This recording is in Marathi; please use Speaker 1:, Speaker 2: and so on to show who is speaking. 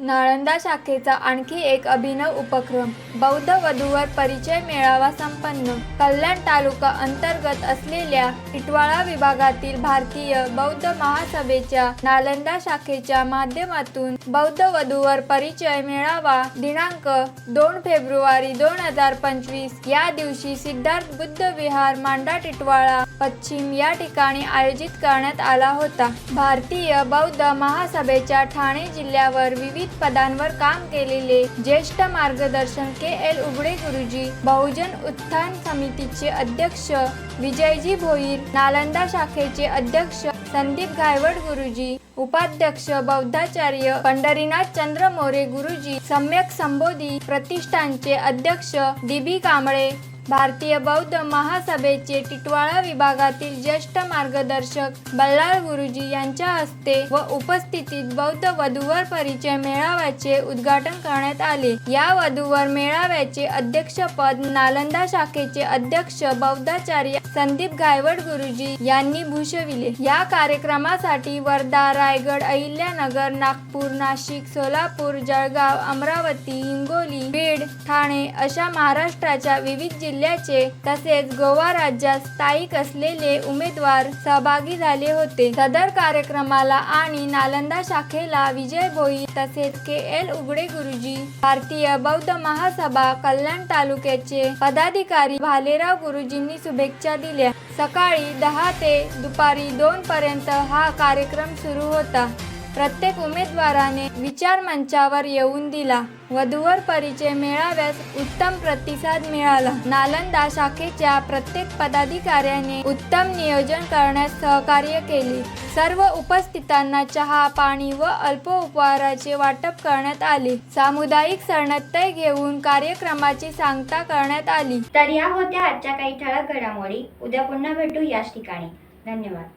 Speaker 1: नाळंदा शाखेचा आणखी एक अभिनव उपक्रम बौद्ध वधूवर परिचय मेळावा संपन्न. कल्याण तालुका अंतर्गत असलेल्या टिटवाळा विभागातील भारतीय बौद्ध महासभेच्या नालंदा शाखेच्या माध्यमातून बौद्ध वधूवर परिचय मेळावा दिनांक दोन फेब्रुवारी दोन हजार पंचवीस या दिवशी सिद्धार्थ बुद्ध विहार मांडा टिटवाळा पश्चिम या ठिकाणी आयोजित करण्यात आला होता. भारतीय बौद्ध महासभेच्या ठाणे जिल्ह्यावर विविध पदांवर काम केलेले ज्येष्ठ मार्गदर्शन के एल उघडे गुरुजी बहुजन उत्थान समितीचे अध्यक्ष विजयजी भोईर नालंदा शाखेचे अध्यक्ष संदीप गायवड गुरुजी उपाध्यक्ष बौद्धाचार्य पंढरीनाथ चंद्र मोरे गुरुजी सम्यक संबोधी प्रतिष्ठानचे अध्यक्ष दिबी कांबळे. भारतीय बौद्ध महासभेचे टिटवाळा विभागातील ज्येष्ठ मार्गदर्शक बल्लाळ गुरुजी यांच्या हस्ते व उपस्थितीत बौद्ध वधूवर परिचय मेळाव्याचे उद्घाटन करण्यात आले. या वधूवर मेळाव्याचे अध्यक्षपद नालंदा शाखेचे अध्यक्ष बौद्धाचार्य संदीप गायवड गुरुजी यांनी भूषविले. या कार्यक्रमासाठी वर्धा रायगड अहिल्यानगर नागपूर नाशिक सोलापूर जळगाव अमरावती हिंगोली बीड ठाणे अशा महाराष्ट्राच्या विविध जिल्ह्याचे तसेच गोवा राज्यात स्थायिक असलेले उमेदवार सहभागी झाले होते. सदर कार्यक्रमाला आणि नालंदा शाखेला विजय भोई तसेच के एल उघडे गुरुजी भारतीय बौद्ध महासभा कल्याण तालुक्याचे पदाधिकारी भालेराव गुरुजींनी शुभेच्छा दिल्या. सकाळी दहा ते दुपारी दोन पर्यंत हा कार्यक्रम सुरू होता. प्रत्येक उमेदवाराने विचार मंचावर येऊन दिला. वधूवर परिचय मेळाव्यास उत्तम प्रतिसाद मिळाला. नालंदा शाखेच्या प्रत्येक पदाधिकाऱ्याने उत्तम नियोजन करण्यास सहकार्य केले. सर्व उपस्थितांना चहा पाणी व अल्प उपहाराचे वाटप करण्यात आले. सामुदायिक सणत्य घेऊन कार्यक्रमाची सांगता करण्यात आली.
Speaker 2: तर या होत्या आजच्या काही ठळक घडामोडी. उद्या पुन्हा भेटू याच ठिकाणी. धन्यवाद.